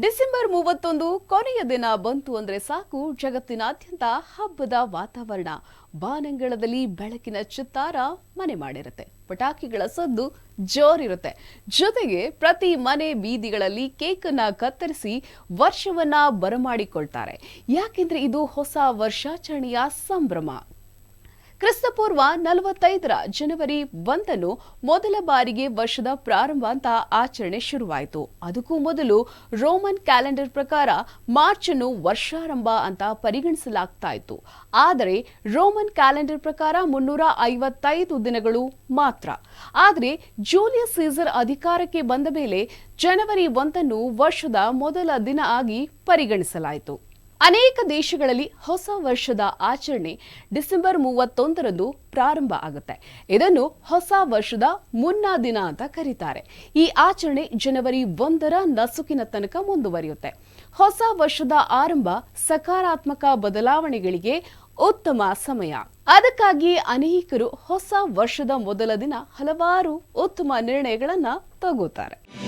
December ಮೂವತ್ತೊಂದು ಕೊನೆಯ ದಿನ ಬಂತು ಅಂದ್ರೆ ಸಾಕು ಜಗತ್ತಿನಾದ್ಯಂತ ಹಬ್ಬದ ವಾತಾವರಣ. ಬಾನಂಗಳದಲ್ಲಿ ಬೆಳಕಿನ ಚಿತ್ತಾರ ಮನೆ ಮಾಡಿರುತ್ತೆ. ಪಟಾಕಿಗಳ ಸದ್ದು ಜೋರಿರುತ್ತೆ. ಜೊತೆಗೆ ಪ್ರತಿ ಮನೆ ಬೀದಿಗಳಲ್ಲಿ ಕೇಕ್ ಅನ್ನ ಕತ್ತರಿಸಿ ವರ್ಷವನ್ನ ಬರಮಾಡಿಕೊಳ್ತಾರೆ. ಯಾಕೆಂದ್ರೆ ಇದು ಹೊಸ ವರ್ಷಾಚರಣೆಯ ಸಂಭ್ರಮ. ಕ್ರಿಸ್ತಪೂರ್ವ ನಲವತ್ತೈದರ ಜನವರಿ ಒಂದನ್ನು ಮೊದಲ ಬಾರಿಗೆ ವರ್ಷದ ಪ್ರಾರಂಭ ಅಂತ ಆಚರಣೆ ಶುರುವಾಯಿತು. ಅದಕ್ಕೂ ಮೊದಲು ರೋಮನ್ ಕ್ಯಾಲೆಂಡರ್ ಪ್ರಕಾರ ಮಾರ್ಚ್ ಅನ್ನು ವರ್ಷಾರಂಭ ಅಂತ ಪರಿಗಣಿಸಲಾಗ್ತಾ ಇತ್ತು. ಆದರೆ ರೋಮನ್ ಕ್ಯಾಲೆಂಡರ್ ಪ್ರಕಾರ ಮುನ್ನೂರ ಐವತ್ತೈದು ದಿನಗಳು ಮಾತ್ರ. ಆದರೆ ಜೂಲಿಯಸ್ ಸೀಸರ್ ಅಧಿಕಾರಕ್ಕೆ ಬಂದ ಮೇಲೆ ಜನವರಿ ಒಂದನ್ನು ವರ್ಷದ ಮೊದಲ ದಿನ ಆಗಿ ಪರಿಗಣಿಸಲಾಯಿತು. ಅನೇಕ ದೇಶಗಳಲ್ಲಿ ಹೊಸ ವರ್ಷದ ಆಚರಣೆ ಡಿಸೆಂಬರ್ ಮೂವತ್ತೊಂದರಂದು ಪ್ರಾರಂಭ ಆಗುತ್ತೆ. ಇದನ್ನು ಹೊಸ ವರ್ಷದ ಮುನ್ನಾ ದಿನ ಅಂತ ಕರೀತಾರೆ. ಈ ಆಚರಣೆ ಜನವರಿ ಒಂದರ ನಸುಕಿನ ತನಕ ಮುಂದುವರಿಯುತ್ತೆ. ಹೊಸ ವರ್ಷದ ಆರಂಭ ಸಕಾರಾತ್ಮಕ ಬದಲಾವಣೆಗಳಿಗೆ ಉತ್ತಮ ಸಮಯ. ಅದಕ್ಕಾಗಿ ಅನೇಕರು ಹೊಸ ವರ್ಷದ ಮೊದಲ ದಿನ ಹಲವಾರು ಉತ್ತಮ ನಿರ್ಣಯಗಳನ್ನು ತಗೋತಾರೆ.